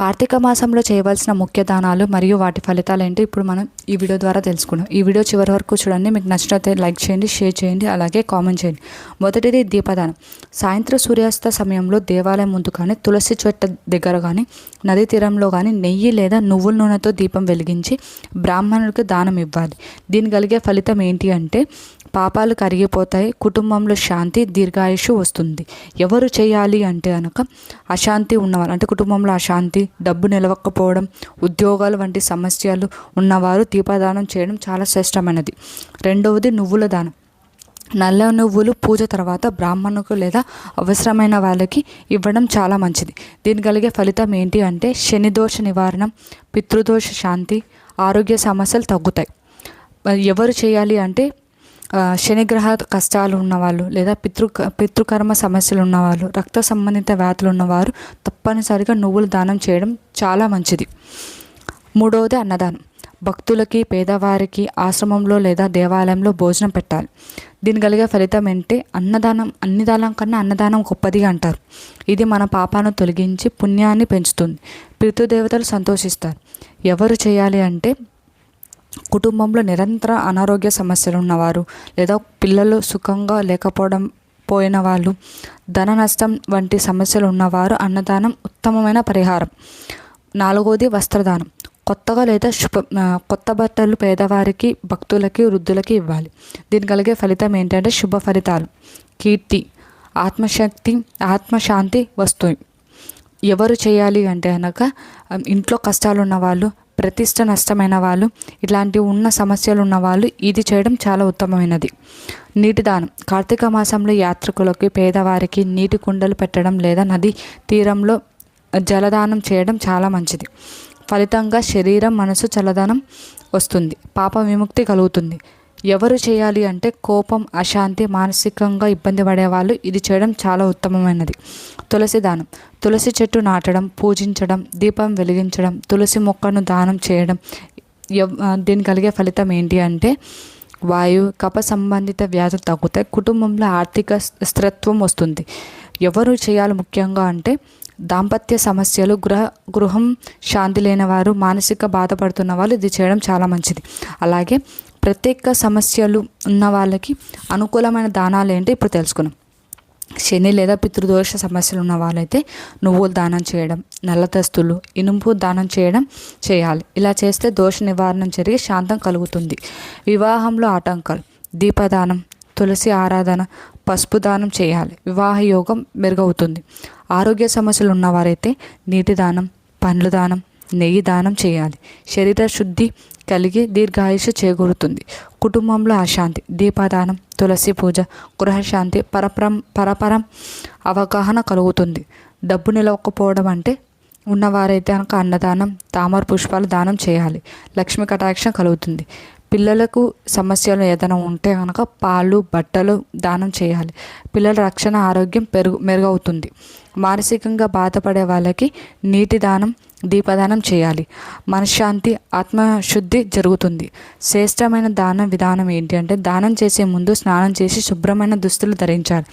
కార్తీక మాసంలో చేయవలసిన ముఖ్య దానాలు మరియు వాటి ఫలితాలు ఏంటి? ఇప్పుడు మనం ఈ వీడియో ద్వారా తెలుసుకున్నాం. ఈ వీడియో చివరి వరకు చూడండి. మీకు నచ్చినట్లయితే లైక్ చేయండి షేర్ చేయండి అలాగే కామెంట్ చేయండి. మొదటిది దీపదానం. సాయంత్రం సూర్యాస్త సమయంలో దేవాలయం ముందు కానీ తులసి చెట్టు దగ్గర కానీ నదీ తీరంలో కానీ నెయ్యి లేదా నువ్వుల నూనెతో దీపం వెలిగించి బ్రాహ్మణులకు దానం ఇవ్వాలి. దీని కలిగే ఫలితం ఏంటి అంటే పాపాలు కరిగిపోతాయి కుటుంబంలో శాంతి దీర్ఘాయుషు వస్తుంది. ఎవరు చేయాలి అంటే కనుక అశాంతి ఉన్నవారు అంటే కుటుంబంలో అశాంతి డబ్బు నిలవకపోవడం ఉద్యోగాలు వంటి సమస్యలు ఉన్నవారు దీపదానం చేయడం చాలా శ్రేష్టమైనది. రెండవది నువ్వుల దానం. నల్ల నువ్వులు పూజ తర్వాత బ్రాహ్మణుకు లేదా అవసరమైన వాళ్ళకి ఇవ్వడం చాలా మంచిది. దీని కలిగే ఫలితం ఏంటి అంటే శనిదోష నివారణ పితృదోష శాంతి ఆరోగ్య సమస్యలు తగ్గుతాయి. ఎవరు చేయాలి అంటే శనిగ్రహ కష్టాలు ఉన్నవాళ్ళు లేదా పితృ పితృకర్మ సమస్యలు ఉన్నవాళ్ళు రక్త సంబంధిత వ్యాధులు ఉన్నవారు తప్పనిసరిగా నువ్వులు దానం చేయడం చాలా మంచిది. మూడవది అన్నదానం. భక్తులకి పేదవారికి ఆశ్రమంలో లేదా దేవాలయంలో భోజనం పెట్టాలి. దీని కలిగే ఫలితం ఏంటి? అన్నదానం అన్ని దానం కన్నా అన్నదానం గొప్పది అంటారు. ఇది మన పాపాను తొలగించి పుణ్యాన్ని పెంచుతుంది. పితృదేవతలు సంతోషిస్తారు. ఎవరు చేయాలి అంటే కుటుంబంలో నిరంతర అనారోగ్య సమస్యలు ఉన్నవారు లేదా పిల్లలు సుఖంగా లేకపోవడం పోయిన వాళ్ళు ధన నష్టం వంటి సమస్యలు ఉన్నవారు అన్నదానం ఉత్తమమైన పరిహారం. నాలుగోది వస్త్రదానం. కొత్తగా లేదా శుభ కొత్త బట్టలు పేదవారికి భక్తులకి వృద్ధులకి ఇవ్వాలి. దీని కలిగే ఫలితం ఏంటంటే శుభ ఫలితాలు. కీర్తి ఆత్మశక్తి ఆత్మశాంతి వస్తుంది. ఎవరు చేయాలి అంటే కనుక ఇంట్లో కష్టాలు ఉన్న వాళ్ళు ప్రతిష్ట నష్టమైన వాళ్ళు ఇలాంటి ఉన్న సమస్యలు ఉన్న వాళ్ళు ఇది చేయడం చాలా ఉత్తమమైనది. నీటి దానం. కార్తీక మాసంలో యాత్రికులకి పేదవారికి నీటి కుండలు పెట్టడం లేదా నది తీరంలో జలదానం చేయడం చాలా మంచిది. ఫలితంగా శరీరం మనసు చలదనం వస్తుంది. పాప విముక్తి కలుగుతుంది. ఎవరు చేయాలి అంటే కోపం అశాంతి మానసికంగా ఇబ్బంది పడేవాళ్ళు ఇది చేయడం చాలా ఉత్తమమైనది. తులసి దానం. తులసి చెట్టు నాటడం పూజించడం దీపం వెలిగించడం తులసి మొక్కను దానం చేయడం దీని కలిగే ఫలితం ఏంటి అంటే వాయు కప సంబంధిత వ్యాధులు తగ్గుతాయి కుటుంబంలో ఆర్థిక స్థిరత్వం వస్తుంది. ఎవరు చేయాలి ముఖ్యంగా అంటే దాంపత్య సమస్యలు గృహ గృహం శాంతి లేని వారు మానసిక బాధపడుతున్న వాళ్ళు ఇది చేయడం చాలా మంచిది. అలాగే ప్రత్యేక సమస్యలు ఉన్న వాళ్ళకి అనుకూలమైన దానాలు ఏంటి? ఇప్పుడు తెలుసుకున్నాం శని లేదా పితృదోష సమస్యలు ఉన్న వాళ్ళైతే నువ్వులు దానం చేయడం నల్లతస్తులు ఇనుము దానం చేయడం చేయాలి. ఇలా చేస్తే దోష నివారణ జరిగి శాంతం కలుగుతుంది. వివాహంలో ఆటంకాలు. దీపదానం తులసి ఆరాధన పసుపు దానం చేయాలి. వివాహ యోగం మెరుగవుతుంది. ఆరోగ్య సమస్యలు ఉన్నవారైతే నీటి దానం పండ్లు దానం నెయ్యి దానం చేయాలి. శరీర శుద్ధి కలిగి దీర్ఘాయుష చేకూరుతుంది. కుటుంబంలో అశాంతి దీపదానం తులసి పూజ గృహశాంతి పరపరం పరపరం అవగాహన కలుగుతుంది. డబ్బు నిలవకపోవడం అంటే ఉన్నవారైతే కనుక అన్నదానం తామర పుష్పాలు దానం చేయాలి. లక్ష్మి కటాక్షం కలుగుతుంది. పిల్లలకు సమస్యలు ఏదైనా ఉంటే కనుక పాలు బట్టలు దానం చేయాలి. పిల్లల రక్షణ ఆరోగ్యం పెరుగు మెరుగవుతుంది. మానసికంగా బాధపడే వాళ్ళకి నీటి దానం దీపదానం చేయాలి. మనశ్శాంతి ఆత్మశుద్ధి జరుగుతుంది. శ్రేష్టమైన దాన విధానం ఏంటి అంటే దానం చేసే ముందు స్నానం చేసి శుభ్రమైన దుస్తులు ధరించాలి.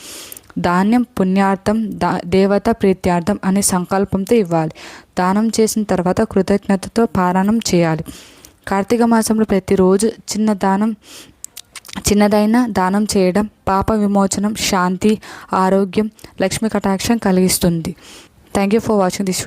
ధాన్యం పుణ్యార్థం దా దేవత ప్రీత్యార్థం అనే సంకల్పంతో ఇవ్వాలి. దానం చేసిన తర్వాత కృతజ్ఞతతో పారాయణం చేయాలి. కార్తీక మాసంలో ప్రతిరోజు చిన్న దానం చిన్నదైన దానం చేయడం పాప విమోచనం శాంతి ఆరోగ్యం లక్ష్మీ కటాక్షం కలిగిస్తుంది. Thank you for watching this video